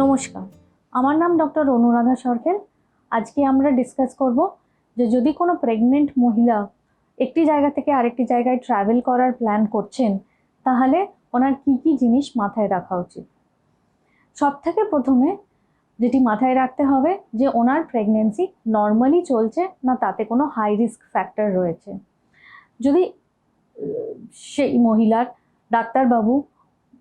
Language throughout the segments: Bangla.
নমস্কার। আমার নাম ডক্টর অনুরাধা সরকেল আজকে আমরা ডিসকাস করব যে যদি কোনো প্রেগনেন্ট মহিলা একটি জায়গা থেকে আরেকটি জায়গায় ট্রাভেল করার প্ল্যান করছেন, তাহলে ওনার কি কি জিনিস মাথায় রাখা উচিত? সব থেকে প্রথমে যেটি মাথায় রাখতে হবে যে ওনার প্রেগনেন্সি নর্মালি চলছে না তাতে কোনো হাই রিস্ক ফ্যাক্টর রয়েছে। যদি সেই মহিলার ডাক্তারবাবু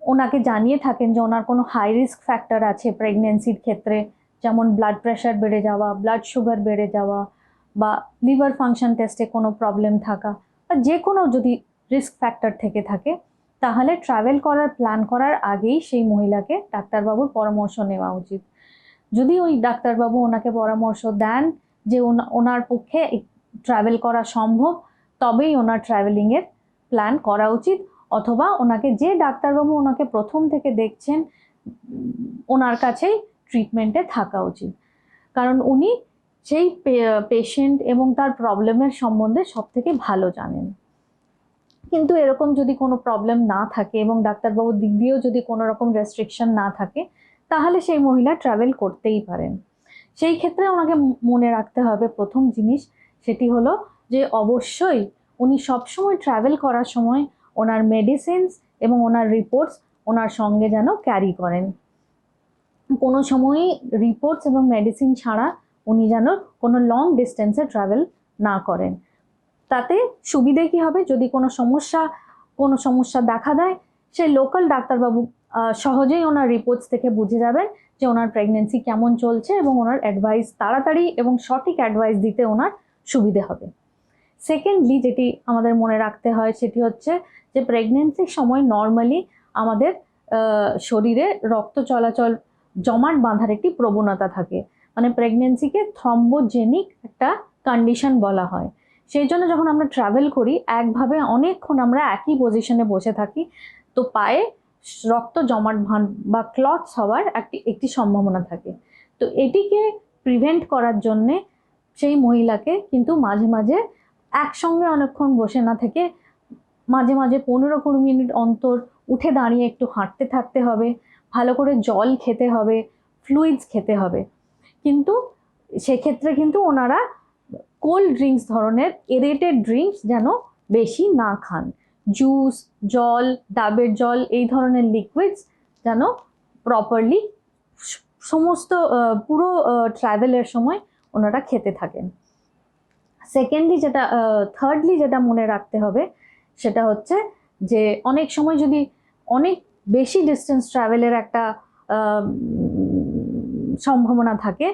ওনাকে জানিয়ে থাকেন যে ওনার কোনো হাই রিস্ক ফ্যাক্টর আছে প্রেগনেন্সির ক্ষেত্রে, যেমন ব্লাড প্রেশার বেড়ে যাওয়া ব্লাড সুগার বেড়ে যাওয়া বা লিভার ফাংশন টেস্টে কোনো প্রবলেম থাকা বা যে কোনো যদি রিস্ক ফ্যাক্টর থেকে থাকে, তাহলে ট্রাভেল করার প্ল্যান করার আগেই সেই মহিলাকে ডাক্তারবাবুর পরামর্শ নেওয়া উচিত। যদি ওই ডাক্তারবাবু ওনাকে পরামর্শ দেন যে ওনা- ওনার পক্ষে ট্রাভেল করা সম্ভব, তবেই ওনার ট্রাভেলিংয়ের প্ল্যান করা উচিত। অথবা ওনাকে যে ডাক্তারবাবু ওনাকে প্রথম থেকে দেখছেন, ওনার কাছেই ট্রিটমেন্টে থাকা উচিত। কারণ উনি সেই পেশেন্ট এবং তার প্রবলেমের সম্বন্ধে সব থেকে ভালো জানেন। কিন্তু এরকম যদি কোনো প্রবলেম না থাকে এবং ডাক্তারবাবুর দিক দিয়েও যদি কোনো রকম রেস্ট্রিকশন না থাকে, তাহলে সেই মহিলা ট্রাভেল করতেই পারেন। সেই ক্ষেত্রে ওনাকে মনে রাখতে হবে প্রথম জিনিস, সেটি হলো যে অবশ্যই উনি সবসময় ট্রাভেল করার সময় ওনার মেডিসিনস এবং ওনার রিপোর্টস ওনার সঙ্গে যেন ক্যারি করেন। কোনো সময়ই রিপোর্টস এবং মেডিসিন ছাড়া উনি যেন কোনো লং ডিস্টেন্সে ট্রাভেল না করেন। তাতে সুবিধে কী হবে? যদি কোনো সমস্যা কোনো সমস্যা দেখা দেয়, সেই লোকাল ডাক্তারবাবু সহজেই ওনার রিপোর্টস থেকে বুঝে যাবেন যে ওনার প্রেগনেন্সি কেমন চলছে এবং ওনার অ্যাডভাইস তাড়াতাড়ি এবং সঠিক অ্যাডভাইস দিতে ওনার সুবিধে হবে। সেকেন্ডলি যেটি আমাদের মনে রাখতে হয় সেটি হচ্ছে যে প্রেগনেন্সির সময় নর্মালি আমাদের শরীরে রক্ত চলাচল জমাট বাঁধার একটি প্রবণতা থাকে। মানে প্রেগনেন্সিকে থ্রম্বোজেনিক একটা কন্ডিশন বলা হয়। সেই জন্য যখন আমরা ট্রাভেল করি, একভাবে অনেকক্ষণ আমরা একই পজিশনে বসে থাকি, তো পায়ে রক্ত জমাট ভান বা ক্লথস হওয়ার একটি একটি সম্ভাবনা থাকে। তো এটিকে প্রিভেন্ট করার জন্যে সেই মহিলাকে কিন্তু মাঝে মাঝে একসঙ্গে অনেকক্ষণ বসে না থেকে মাঝে মাঝে পনেরো কুড়ি মিনিট অন্তর উঠে দাঁড়িয়ে একটু হাঁটতে থাকতে হবে, ভালো করে জল খেতে হবে ফ্লুইডস খেতে হবে। কিন্তু সেক্ষেত্রে কিন্তু ওনারা কোল্ড ড্রিঙ্কস ধরনের এরেটেড ড্রিঙ্কস যেন বেশি না খান। জুস জল, ডাবের জল, এই ধরনের লিকুইডস যেন প্রপারলি সমস্ত পুরো ট্রাভেলের সময় ওনারা খেতে থাকেন। সেকেন্ডলি যেটা থার্ডলি যেটা মনে রাখতে হবে সেটা হচ্ছে যে অনেক সময় যদি অনেক বেশি ডিস্টেন্স ট্রাভেলের একটা সম্ভাবনা থাকে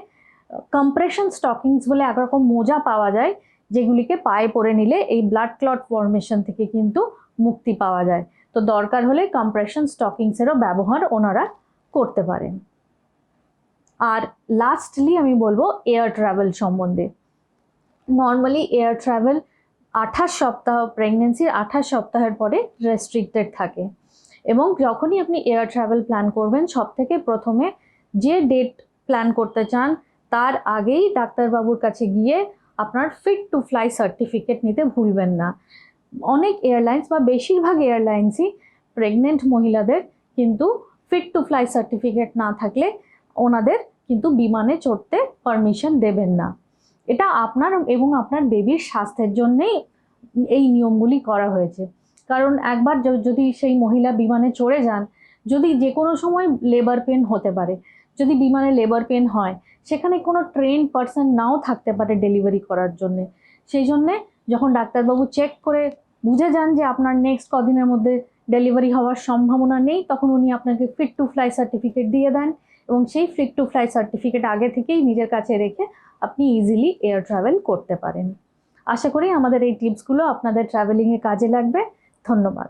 কম্প্রেশন স্টকিংস বলে একরকম মোজা পাওয়া যায়, যেগুলিকে পায়ে পরে নিলে এই ব্লাড ক্লট ফর্মেশন থেকে কিন্তু মুক্তি পাওয়া যায়। তো দরকার হলে কম্প্রেশন স্টকিংসেরও ব্যবহার ওনারা করতে পারেন। আর লাস্টলি আমি বলব এয়ার ট্রাভেল সম্বন্ধে। নর্মালি এয়ার ট্রাভেল আঠাশ সপ্তাহ প্রেগনেন্সির আঠাশ সপ্তাহের পরে রেস্ট্রিক্টেড থাকে। এবং যখনই আপনি এয়ার ট্রাভেল প্ল্যান করবেন সব থেকে প্রথমে যে ডেট প্ল্যান করতে চান, তার আগেই ডাক্তারবাবুর কাছে গিয়ে আপনার ফিট টু ফ্লাই সার্টিফিকেট নিতে ভুলবেন না। অনেক এয়ারলাইন্স বা বেশিরভাগ এয়ারলাইন্সই প্রেগনেন্ট মহিলাদের কিন্তু ফিট টু ফ্লাই সার্টিফিকেট না থাকলে ওনাদের কিন্তু বিমানে চড়তে পারমিশন দেবেন না। এটা আপনার এবং আপনার বেবির স্বাস্থ্যের জন্যেই এই নিয়মগুলি করা হয়েছে। কারণ একবার যদি সেই মহিলা বিমানে চড়ে যান, যদি যে কোনো সময় লেবার পেন হতে পারে, যদি বিমানে লেবার পেন হয়, সেখানে কোনো ট্রেন পার্সন নাও থাকতে পারে ডেলিভারি করার জন্যে। সেই জন্যে যখন ডাক্তারবাবু চেক করে বুঝে যান যে আপনার নেক্সট কদিনের মধ্যে ডেলিভারি হওয়ার সম্ভাবনা নেই, তখন উনি আপনাকে ফিট টু ফ্লাই সার্টিফিকেট দিয়ে দেন। এবং সেই ফ্রি টু ফ্লাই সার্টিফিকেট আগে থেকেই নিজের কাছে রেখে আপনি ইজিলি এয়ার ট্রাভেল করতে পারেন। আশা করি আমাদের এই টিপসগুলো আপনাদের ট্রাভেলিংয়ে কাজে লাগবে। ধন্যবাদ।